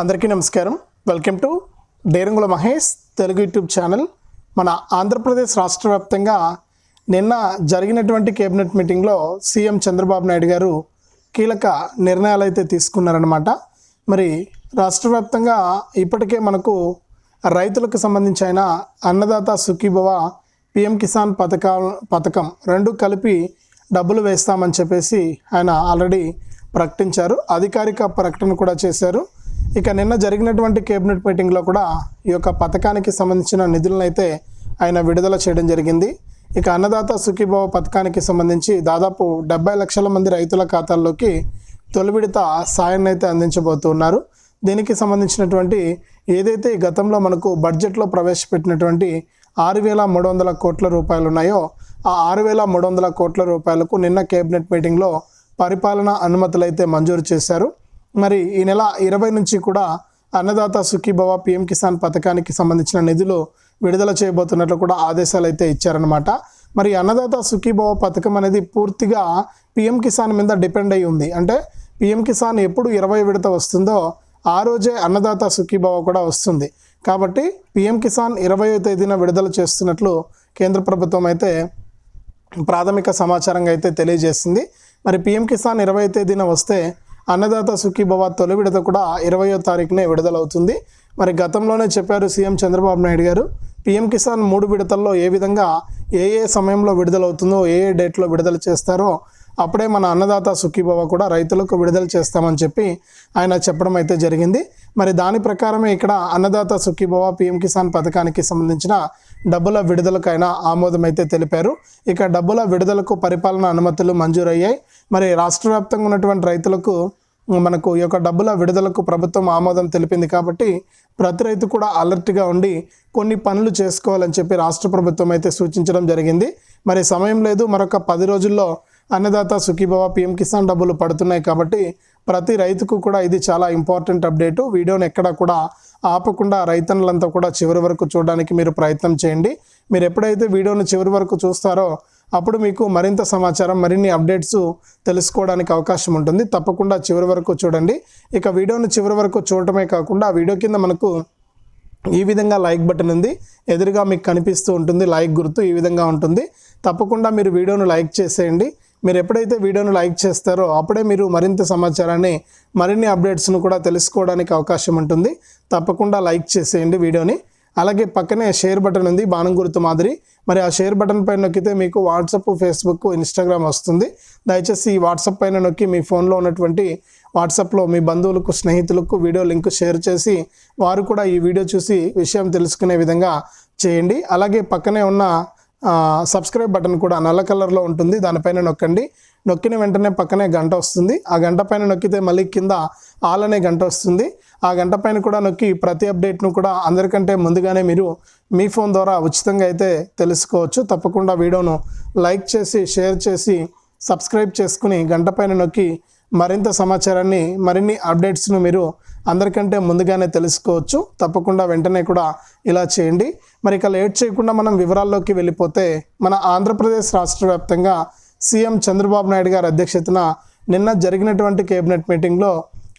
అందరికీ నమస్కారం. Welcome to Derangula Mahesh Telugu YouTube channel. మన ఆంధ్రప్రదేశ్ రాష్ట్ర వ్యాప్తంగా నిన్న జరిగినటువంటి కేబినెట్ మీటింగ్లో సీఎం చంద్రబాబు నాయుడు గారు కీలక నిర్ణయాలు అయితే తీసుకున్నారనమాట మరి రాష్ట్ర వ్యాప్తంగా ఇప్పటికే మనకు రైతులకు సంబంధించి అయిన అన్నదాత సుఖీభవ పిఎం కిసాన్ పథకాల పథకం రెండు కలిపి డబ్బులు వేస్తామని చెప్పేసి ఆయన ఆల్రెడీ ప్రకటించారు. అధికారిక ప్రకటన కూడా చేశారు. ఇక నిన్న జరిగినటువంటి కేబినెట్ మీటింగ్లో కూడా ఈ యొక్క పథకానికి సంబంధించిన నిధులను అయితే ఆయన విడుదల చేయడం జరిగింది. ఇక అన్నదాత సుఖీభావ పథకానికి సంబంధించి దాదాపు డెబ్బై లక్షల మంది రైతుల ఖాతాల్లోకి తొలి విడత సాయాన్ని అయితే అందించబోతున్నారు. దీనికి సంబంధించినటువంటి ఏదైతే గతంలో మనకు బడ్జెట్లో ప్రవేశపెట్టినటువంటి ఆరు వేల మూడు వందల కోట్ల రూపాయలు ఉన్నాయో ఆ ఆరు వేల మూడు వందల కోట్ల రూపాయలకు నిన్న కేబినెట్ మీటింగ్లో పరిపాలన అనుమతులు అయితే మంజూరు చేశారు. మరి ఈ నెల ఇరవై నుంచి కూడా అన్నదాత సుఖీభవ పిఎం కిసాన్ పథకానికి సంబంధించిన నిధులు విడుదల చేయబోతున్నట్లు కూడా ఆదేశాలు అయితే ఇచ్చారనమాట మరి అన్నదాత సుఖీభవ పథకం అనేది పూర్తిగా పిఎం కిసాన్ మీద డిపెండ్ అయి ఉంది. అంటే పిఎం కిసాన్ ఎప్పుడు ఇరవై విడత వస్తుందో ఆ రోజే అన్నదాత సుఖీభవ కూడా వస్తుంది. కాబట్టి పిఎం కిసాన్ ఇరవయో తేదీన విడుదల చేస్తున్నట్లు కేంద్ర ప్రభుత్వం అయితే ప్రాథమిక సమాచారంగా అయితే తెలియజేసింది. మరి పిఎం కిసాన్ ఇరవై తేదీన వస్తే అన్నదాత సుఖీభవ తొలి విడత కూడా ఇరవయో తారీఖునే విడుదలవుతుంది. మరి గతంలోనే చెప్పారు సీఎం చంద్రబాబు నాయుడు గారు పిఎం కిసాన్ మూడు విడతల్లో ఏ విధంగా ఏ ఏ సమయంలో విడుదలవుతుందో ఏ ఏ డేట్లో విడుదల చేస్తారో అప్పుడే మన అన్నదాత సుఖీభవ కూడా రైతులకు విడుదల చేస్తామని చెప్పి ఆయన చెప్పడం అయితే జరిగింది. మరి దాని ప్రకారమే ఇక్కడ అన్నదాత సుఖీభవ పిఎం కిసాన్ పథకానికి సంబంధించిన డబ్బుల విడుదలకైనా ఆమోదం అయితే తెలిపారు. ఇక డబ్బుల విడుదలకు పరిపాలన అనుమతులు మంజూరయ్యాయి. మరి రాష్ట్ర వ్యాప్తంగా ఉన్నటువంటి రైతులకు మనకు ఈ యొక్క డబ్బుల విడుదలకు ప్రభుత్వం ఆమోదం తెలిపింది కాబట్టి ప్రతి రైతు కూడా అలర్ట్గా ఉండి కొన్ని పనులు చేసుకోవాలని చెప్పి రాష్ట్ర ప్రభుత్వం అయితే సూచించడం జరిగింది. మరి సమయం లేదు. మరొక పది రోజుల్లో అన్నదాత సుఖీభవ పిఎం కిసాన్ డబ్బులు పడుతున్నాయి కాబట్టి ప్రతి రైతుకు కూడా ఇది చాలా ఇంపార్టెంట్ అప్డేటు. వీడియోని ఎక్కడ కూడా ఆపకుండా రైతన్నులంతా కూడా చివరి వరకు చూడడానికి మీరు ప్రయత్నం చేయండి. మీరు ఎప్పుడైతే వీడియోను చివరి వరకు చూస్తారో అప్పుడు మీకు మరింత సమాచారం మరిన్ని అప్డేట్స్ తెలుసుకోవడానికి అవకాశం ఉంటుంది. తప్పకుండా చివరి వరకు చూడండి. ఇక వీడియోను చివరి వరకు చూడటమే కాకుండా ఆ వీడియో కింద మనకు ఈ విధంగా లైక్ బటన్ ఉంది. ఎదురుగా మీకు కనిపిస్తూ ఉంటుంది లైక్ గుర్తు ఈ విధంగా ఉంటుంది. తప్పకుండా మీరు వీడియోను లైక్ చేసేయండి. మీరు ఎప్పుడైతే వీడియోను లైక్ చేస్తారో అప్పుడే మీరు మరింత సమాచారాన్ని మరిన్ని అప్డేట్స్ను కూడా తెలుసుకోవడానికి అవకాశం ఉంటుంది. తప్పకుండా లైక్ చేసేయండి వీడియోని. అలాగే పక్కనే షేర్ బటన్ ఉంది బాణం గుర్తు మాదిరి. మరి ఆ షేర్ బటన్ పైన నొక్కితే మీకు వాట్సప్ ఫేస్బుక్ ఇన్స్టాగ్రామ్ వస్తుంది. దయచేసి ఈ వాట్సాప్ పైన నొక్కి మీ ఫోన్లో ఉన్నటువంటి వాట్సాప్లో మీ బంధువులకు స్నేహితులకు వీడియో లింక్ షేర్ చేసి వారు కూడా ఈ వీడియో చూసి విషయం తెలుసుకునే విధంగా చేయండి. అలాగే పక్కనే ఉన్న సబ్స్క్రైబ్ బటన్ కూడా నల్ల కలర్లో ఉంటుంది. దానిపైన నొక్కండి. నొక్కిన వెంటనే పక్కనే గంట వస్తుంది. ఆ గంట పైన నొక్కితే మళ్ళీ కింద ఆల్ అనే గంట వస్తుంది. ఆ గంట పైన కూడా నొక్కి ప్రతి అప్డేట్ను కూడా అందరికంటే ముందుగానే మీరు మీ ఫోన్ ద్వారా ఉచితంగా అయితే తెలుసుకోవచ్చు. తప్పకుండా వీడియోను లైక్ చేసి షేర్ చేసి సబ్స్క్రైబ్ చేసుకుని గంట పైన నొక్కి మరింత సమాచారాన్ని మరిన్ని అప్డేట్స్ను మీరు అందరికంటే ముందుగానే తెలుసుకోవచ్చు. తప్పకుండా వెంటనే కూడా ఇలా చేయండి. మరి ఇక లేట్ చేయకుండా మనం వివరాల్లోకి వెళ్ళిపోతే మన ఆంధ్రప్రదేశ్ రాష్ట్ర వ్యాప్తంగా సీఎం చంద్రబాబు నాయుడు గారి అధ్యక్షతన నిన్న జరిగినటువంటి కేబినెట్ మీటింగ్లో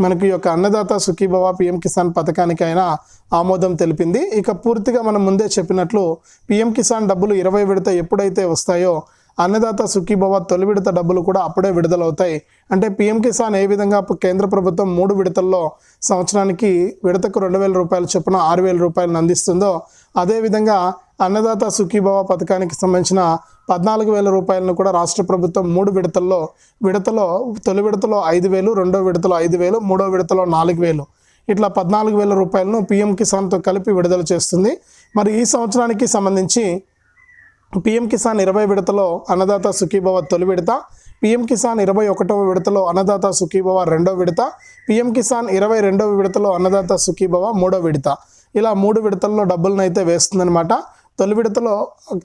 మనకి యొక్క అన్నదాత సుఖీభవ పిఎం కిసాన్ పథకానికి అయినా ఆమోదం తెలిపింది. ఇక పూర్తిగా మనం ముందే చెప్పినట్లు పిఎం కిసాన్ డబ్బులు ఇరవై విడత ఎప్పుడైతే వస్తాయో అన్నదాత సుఖీభవ తొలి విడత డబ్బులు కూడా అప్పుడే విడుదలవుతాయి. అంటే పీఎం కిసాన్ ఏ విధంగా కేంద్ర ప్రభుత్వం మూడు విడతల్లో సంవత్సరానికి విడతకు రెండు వేల రూపాయల చొప్పున ఆరు వేల రూపాయలను అందిస్తుందో అదేవిధంగా అన్నదాత సుఖీభవ పథకానికి సంబంధించిన పద్నాలుగు వేల రూపాయలను కూడా రాష్ట్ర ప్రభుత్వం మూడు విడతల్లో విడతలో తొలి విడతలో ఐదు వేలు రెండో విడతలో ఐదు వేలు మూడో విడతలో నాలుగు వేలు. ఇట్లా పద్నాలుగు వేల రూపాయలను పీఎం కిసాన్తో కలిపి విడుదల చేస్తుంది. మరి ఈ సంవత్సరానికి సంబంధించి పిఎం కిసాన్ ఇరవై విడతలో అన్నదాత సుఖీభవ తొలి విడత పిఎం కిసాన్ ఇరవై ఒకటవ విడతలో అన్నదాత సుఖీభవ రెండవ విడత పిఎం కిసాన్ ఇరవై రెండవ విడతలో అన్నదాత సుఖీభవ మూడో విడత. ఇలా మూడు విడతల్లో డబ్బులను అయితే వేస్తుందన్నమాట. తొలి విడతలో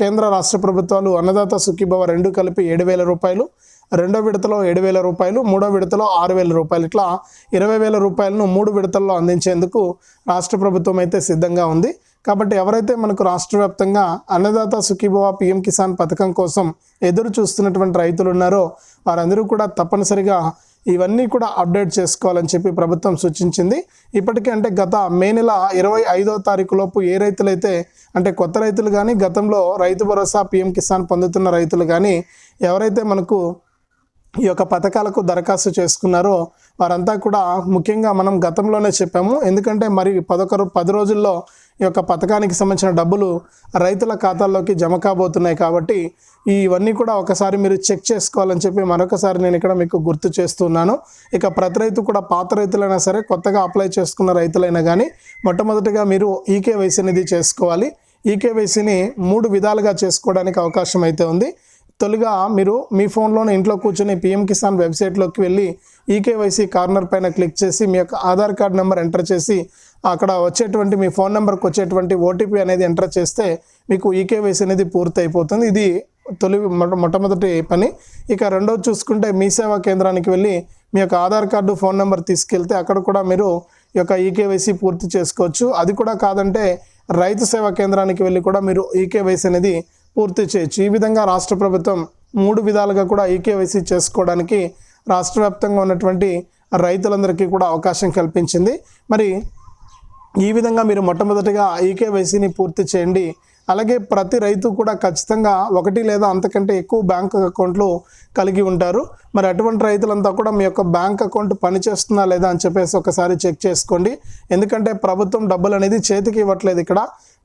కేంద్ర రాష్ట్ర ప్రభుత్వాలు అన్నదాత సుఖీభవ రెండు కలిపి ఏడు వేల రూపాయలు రెండో విడతలో ఏడు వేల రూపాయలు మూడో విడతలో ఆరు వేల రూపాయలు. ఇట్లా ఇరవై వేల రూపాయలను మూడు విడతల్లో అందించేందుకు రాష్ట్ర ప్రభుత్వం అయితే సిద్ధంగా ఉంది. కాబట్టి ఎవరైతే మనకు రాష్ట్ర వ్యాప్తంగా అన్నదాత సుఖీభవ పిఎం కిసాన్ పథకం కోసం ఎదురు చూస్తున్నటువంటి రైతులు ఉన్నారో వారందరూ కూడా తప్పనిసరిగా ఇవన్నీ కూడా అప్డేట్ చేసుకోవాలని చెప్పి ప్రభుత్వం సూచించింది. ఇప్పటికే అంటే గత మే నెల ఇరవై ఐదో తారీఖు లోపు ఏ రైతులైతే అంటే కొత్త రైతులు కానీ గతంలో రైతు భరోసా పిఎం కిసాన్ పొందుతున్న రైతులు కానీ ఎవరైతే మనకు ఈ యొక్క పథకాలకు దరఖాస్తు చేసుకున్నారో వారంతా కూడా ముఖ్యంగా మనం గతంలోనే చెప్పాము. ఎందుకంటే మరి పదొకరు పది రోజుల్లో ఈ యొక్క పథకానికి సంబంధించిన డబ్బులు రైతుల ఖాతాల్లోకి జమ కాబోతున్నాయి కాబట్టి ఇవన్నీ కూడా ఒకసారి మీరు చెక్ చేసుకోవాలని చెప్పి మరొకసారి నేను ఇక్కడ మీకు గుర్తు చేస్తున్నాను. ఇక ప్రతి రైతు కూడా పాత రైతులైనా సరే కొత్తగా అప్లై చేసుకున్న రైతులైనా కానీ మొట్టమొదటిగా మీరు ఈకేవైసీ అనేది చేసుకోవాలి. ఈకేవైసీని మూడు విధాలుగా చేసుకోవడానికి అవకాశం అయితే ఉంది. తొలిగా మీరు మీ ఫోన్లోనే ఇంట్లో కూర్చొని పిఎం కిసాన్ వెబ్సైట్లోకి వెళ్ళి ఈకేవైసీ కార్నర్ పైన క్లిక్ చేసి మీ యొక్క ఆధార్ కార్డ్ నెంబర్ ఎంటర్ చేసి అక్కడ వచ్చేటువంటి మీ ఫోన్ నెంబర్కి వచ్చేటువంటి ఓటీపీ అనేది ఎంటర్ చేస్తే మీకు ఈకేవైసీ అనేది పూర్తి అయిపోతుంది ఇది తొలి మొట్టమొదటి పని. ఇక రెండోది చూసుకుంటే మీ సేవా కేంద్రానికి వెళ్ళి మీ యొక్క ఆధార్ కార్డు ఫోన్ నెంబర్ తీసుకెళ్తే అక్కడ కూడా మీరు ఈ యొక్క ఈకేవైసీ పూర్తి చేసుకోవచ్చు. అది కూడా కాదంటే రైతు సేవా కేంద్రానికి వెళ్ళి కూడా మీరు ఈకేవైసీ అనేది పూర్తి చేయొచ్చు ఈ విధంగా రాష్ట్ర ప్రభుత్వం మూడు విధాలుగా కూడా ఈకేవైసీ చేసుకోవడానికి రాష్ట్ర వ్యాప్తంగా ఉన్నటువంటి రైతులందరికీ కూడా అవకాశం కల్పించింది. మరి ఈ విధంగా మీరు మొట్టమొదటిగా ఈకేవైసీని పూర్తి చేయండి. అలాగే ప్రతి రైతు కూడా ఖచ్చితంగా ఒకటి లేదా అంతకంటే ఎక్కువ బ్యాంక్ అకౌంట్లు కలిగి ఉంటారు. మరి అటువంటి రైతులంతా కూడా మీ యొక్క బ్యాంక్ అకౌంట్ పనిచేస్తుందా లేదా అని చెప్పేసి ఒకసారి చెక్ చేసుకోండి. ఎందుకంటే ప్రభుత్వం డబ్బులు అనేది చేతికి ఇవ్వట్లేదు ఇక్కడ.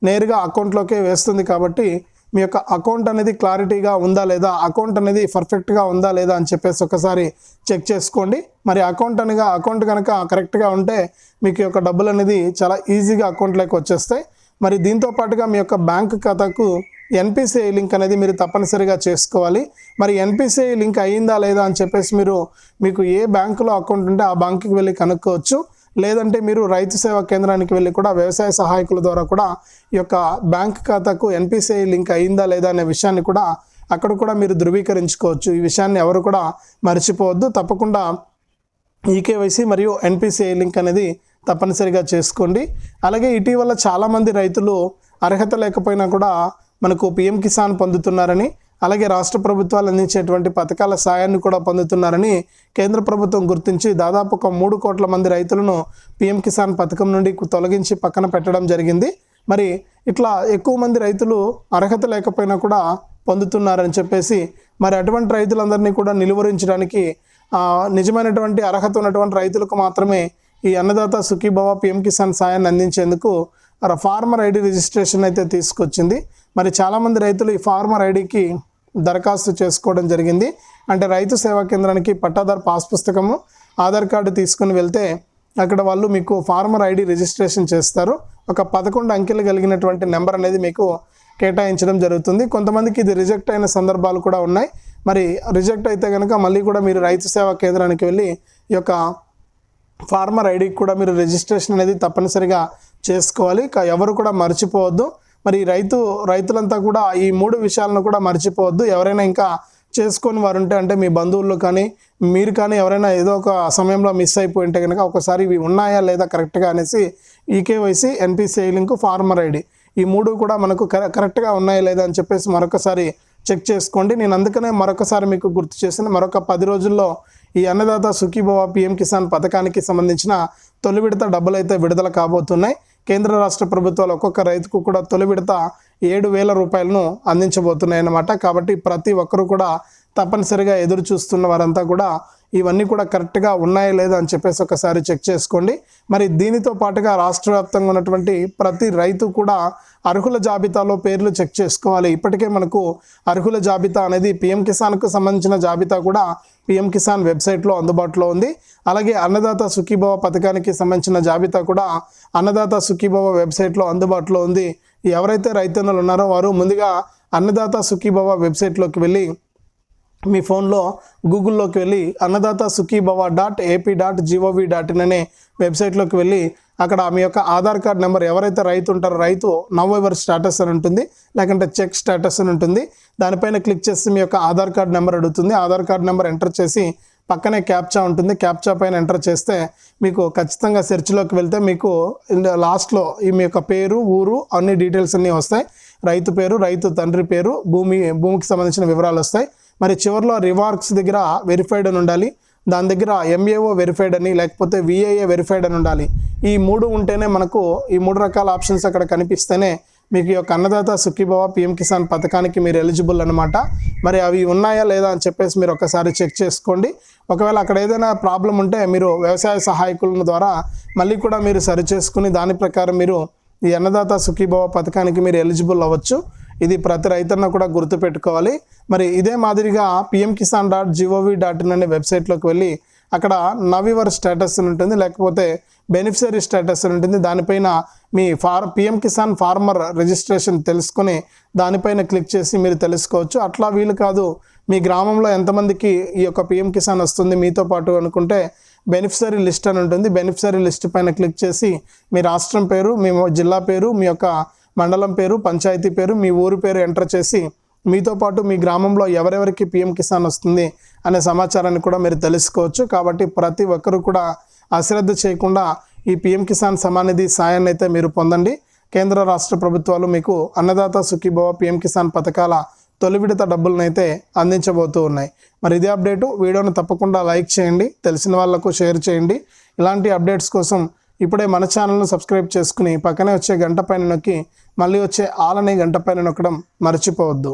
నేరుగా అకౌంట్లోకే వేస్తుంది కాబట్టి మీ యొక్క అకౌంట్ అనేది క్లారిటీగా ఉందా లేదా అకౌంట్ అనేది పర్ఫెక్ట్గా ఉందా లేదా అని చెప్పేసి ఒకసారి చెక్ చేసుకోండి. మరి అకౌంట్ అనగా అకౌంట్ కనుక కరెక్ట్గా ఉంటే మీకు యొక్క డబ్బులు అనేది చాలా ఈజీగా అకౌంట్లోకి వచ్చేస్తాయి. మరి దీంతో పాటుగా మీ యొక్క బ్యాంక్ ఖాతాకు ఎన్పిసిఐ లింక్ అనేది మీరు తప్పనిసరిగా చేసుకోవాలి. మరి ఎన్పిసిఐ లింక్ అయ్యిందా లేదా అని చెప్పేసి మీరు మీకు ఏ బ్యాంకులో అకౌంట్ ఉంటే ఆ బ్యాంకుకి వెళ్ళి కనుక్కోవచ్చు. లేదంటే మీరు రైతు సేవా కేంద్రానికి వెళ్ళి కూడా వ్యవసాయ సహాయకుల ద్వారా కూడా ఈ యొక్క బ్యాంక్ ఖాతాకు ఎన్పిసిఐ లింక్ అయిందా లేదా అనే విషయాన్ని కూడా అక్కడ కూడా మీరు ధృవీకరించుకోవచ్చు. ఈ విషయాన్ని ఎవరు కూడా మర్చిపోవద్దు. తప్పకుండా ఈకేవైసీ మరియు ఎన్పిసిఐ లింక్ అనేది తప్పనిసరిగా చేసుకోండి. అలాగే ఇటీవల చాలామంది రైతులు అర్హత లేకపోయినా కూడా మనకు పిఎం కిసాన్ పొందుతున్నారని అలాగే రాష్ట్ర ప్రభుత్వాలు అందించేటువంటి పథకాల సాయాన్ని కూడా పొందుతున్నారని కేంద్ర ప్రభుత్వం గుర్తించి దాదాపు ఒక మూడు కోట్ల మంది రైతులను పిఎం కిసాన్ పథకం నుండి తొలగించి పక్కన పెట్టడం జరిగింది. మరి ఇట్లా ఎక్కువ మంది రైతులు అర్హత లేకపోయినా కూడా పొందుతున్నారని చెప్పేసి మరి అటువంటి రైతులందరినీ కూడా నిలువరించడానికి నిజమైనటువంటి అర్హత ఉన్నటువంటి రైతులకు మాత్రమే ఈ అన్నదాత సుఖీభవ పిఎం కిసాన్ సాయాన్ని అందించేందుకు ఫార్మర్ ఐడి రిజిస్ట్రేషన్ అయితే తీసుకొచ్చింది. మరి చాలామంది రైతులు ఈ ఫార్మర్ ఐడికి దరఖాస్తు చేసుకోవడం జరిగింది. అంటే రైతు సేవా కేంద్రానికి పట్టాదారు పాస్ పుస్తకము ఆధార్ కార్డు తీసుకుని వెళ్తే అక్కడ వాళ్ళు మీకు ఫార్మర్ ఐడి రిజిస్ట్రేషన్ చేస్తారు. ఒక పదకొండు అంకెలు కలిగినటువంటి నెంబర్ అనేది మీకు కేటాయించడం జరుగుతుంది. కొంతమందికి ఇది రిజెక్ట్ అయిన సందర్భాలు కూడా ఉన్నాయి. మరి రిజెక్ట్ అయితే కనుక మళ్ళీ కూడా మీరు రైతు సేవా కేంద్రానికి వెళ్ళి ఈ యొక్క ఫార్మర్ ఐడికి కూడా మీరు రిజిస్ట్రేషన్ అనేది తప్పనిసరిగా చేసుకోవాలి. ఎవరు కూడా మర్చిపోవద్దు. మరి రైతు రైతులంతా కూడా ఈ మూడు విషయాలను కూడా మర్చిపోవద్దు. ఎవరైనా ఇంకా చేసుకొని వారు ఉంటే అంటే మీ బంధువుల్లో కానీ మీరు కానీ ఎవరైనా ఏదో ఒక సమయంలో మిస్ అయిపోయి ఉంటే కనుక ఒకసారి ఇవి ఉన్నాయా లేదా కరెక్ట్గా అనేసి eKYC NPCI link farmer ID. ఈ మూడు కూడా మనకు కరె- కరెక్ట్గా ఉన్నాయా లేదా అని చెప్పేసి మరొకసారి చెక్ చేసుకోండి. నేను అందుకనే మరొకసారి మీకు గుర్తు చేసిన మరొక పది రోజుల్లో ఈ అన్నదాత సుఖీభవ పిఎం కిసాన్ పథకానికి సంబంధించిన తొలి విడత డబ్బులు అయితే విడుదల కాబోతున్నాయి. కేంద్ర రాష్ట్ర ప్రభుత్వాలు ఒక్కొక్క రైతుకు కూడా తొలి విడత ఏడు వేల రూపాయలను అందించబోతున్నాయి అన్నమాట కాబట్టి ప్రతి ఒక్కరూ కూడా తప్పనిసరిగా ఎదురు చూస్తున్న వారంతా కూడా ఇవన్నీ కూడా కరెక్ట్గా ఉన్నాయా లేదా అని చెప్పేసి ఒకసారి చెక్ చేసుకోండి. మరి దీనితో పాటుగా రాష్ట్ర వ్యాప్తంగా ఉన్నటువంటి ప్రతి రైతు కూడా అర్హుల జాబితాలో పేర్లు చెక్ చేసుకోవాలి. ఇప్పటికే మనకు అర్హుల జాబితా అనేది పిఎం కిసాన్కు సంబంధించిన జాబితా కూడా పిఎం కిసాన్ వెబ్సైట్లో అందుబాటులో ఉంది. అలాగే అన్నదాత సుఖీభవ పథకానికి సంబంధించిన జాబితా కూడా అన్నదాత సుఖీభవ వెబ్సైట్లో అందుబాటులో ఉంది. ఎవరైతే రైతన్నులు ఉన్నారో వారు ముందుగా అన్నదాత సుఖీభవ వెబ్సైట్లోకి వెళ్ళి మీ ఫోన్లో గూగుల్లోకి వెళ్ళి Annadata Sukhibhava dot AP dot GOV dot in అనే వెబ్సైట్లోకి వెళ్ళి అక్కడ మీ యొక్క ఆధార్ కార్డ్ నెంబర్ ఎవరైతే రైతు ఉంటారో రైతు నవ్ ఎవర్ స్టేటస్ అని ఉంటుంది లేకుంటే చెక్ స్టేటస్ అని ఉంటుంది. దానిపైన క్లిక్ చేసి మీ యొక్క ఆధార్ కార్డ్ నెంబర్ అడుగుతుంది. ఆధార్ కార్డ్ నెంబర్ ఎంటర్ చేసి పక్కనే క్యాప్చా ఉంటుంది. క్యాప్చా పైన ఎంటర్ చేస్తే మీకు ఖచ్చితంగా సెర్చ్లోకి వెళ్తే మీకు లాస్ట్లో ఈ మీ యొక్క పేరు ఊరు అన్ని డీటెయిల్స్ అన్నీ వస్తాయి. రైతు పేరు రైతు తండ్రి పేరు భూమి భూమికి సంబంధించిన వివరాలు వస్తాయి. మరి చివరిలో రివార్క్స్ దగ్గర వెరిఫైడ్ అని ఉండాలి. దాని దగ్గర ఎంఏఓ వెరిఫైడ్ అని లేకపోతే విఏఏ వెరిఫైడ్ అని ఉండాలి. ఈ మూడు ఉంటేనే మనకు ఈ మూడు రకాల ఆప్షన్స్ అక్కడ కనిపిస్తేనే మీకు ఈ యొక్క అన్నదాత సుఖీభవ పిఎం కిసాన్ పథకానికి మీరు ఎలిజిబుల్ అనమాట మరి అవి ఉన్నాయా లేదా అని చెప్పేసి మీరు ఒకసారి చెక్ చేసుకోండి. ఒకవేళ అక్కడ ఏదైనా ప్రాబ్లం ఉంటే మీరు వ్యవసాయ సహాయకుల ద్వారా మళ్ళీ కూడా మీరు సరి చేసుకుని దాని ప్రకారం మీరు ఈ అన్నదాత సుఖీభవ పథకానికి మీరు ఎలిజిబుల్ అవ్వచ్చు. ఇది ప్రతి రైతులను కూడా గుర్తుపెట్టుకోవాలి. మరి ఇదే మాదిరిగా PM Kisan dot GOV dot in అనే వెబ్సైట్లోకి వెళ్ళి అక్కడ నవివర్ స్టేటస్ అని ఉంటుంది. లేకపోతే బెనిఫిషరీ స్టేటస్ అని ఉంటుంది. దానిపైన మీ for PM Kisan farmer registration తెలుసుకొని దానిపైన క్లిక్ చేసి మీరు తెలుసుకోవచ్చు. అట్లా వీలు కాదు. మీ గ్రామంలో ఎంతమందికి ఈ యొక్క పిఎం కిసాన్ వస్తుంది మీతో పాటు అనుకుంటే బెనిఫిషరీ లిస్ట్ అని ఉంటుంది. బెనిఫిషరీ లిస్ట్ పైన క్లిక్ చేసి మీ రాష్ట్రం పేరు మీ జిల్లా పేరు మీ యొక్క మండలం పేరు పంచాయతీ పేరు మీ ఊరు పేరు ఎంటర్ చేసి మీతో పాటు మీ గ్రామంలో ఎవరెవరికి పిఎం కిసాన్ వస్తుంది అనే సమాచారాన్ని కూడా మీరు తెలుసుకోవచ్చు. కాబట్టి ప్రతి ఒక్కరూ కూడా అశ్రద్ధ చేయకుండా ఈ పిఎం కిసాన్ సమానిధి సాయాన్ని అయితే మీరు పొందండి. కేంద్ర రాష్ట్ర ప్రభుత్వాలు మీకు అన్నదాత సుఖీభవ పిఎం కిసాన్ పథకాల తొలి విడత డబ్బులను అయితే అందించబోతూ ఉన్నాయి. మరి ఇదే అప్డేటు. వీడియోను తప్పకుండా లైక్ చేయండి. తెలిసిన వాళ్ళకు షేర్ చేయండి. ఇలాంటి అప్డేట్స్ కోసం ఇప్పుడే మన ఛానల్ను సబ్స్క్రైబ్ చేసుకుని పక్కనే వచ్చే గంట పైన నొక్కి మళ్ళీ వచ్చే ఆలనే గంట పైన నొక్కడం మర్చిపోవద్దు.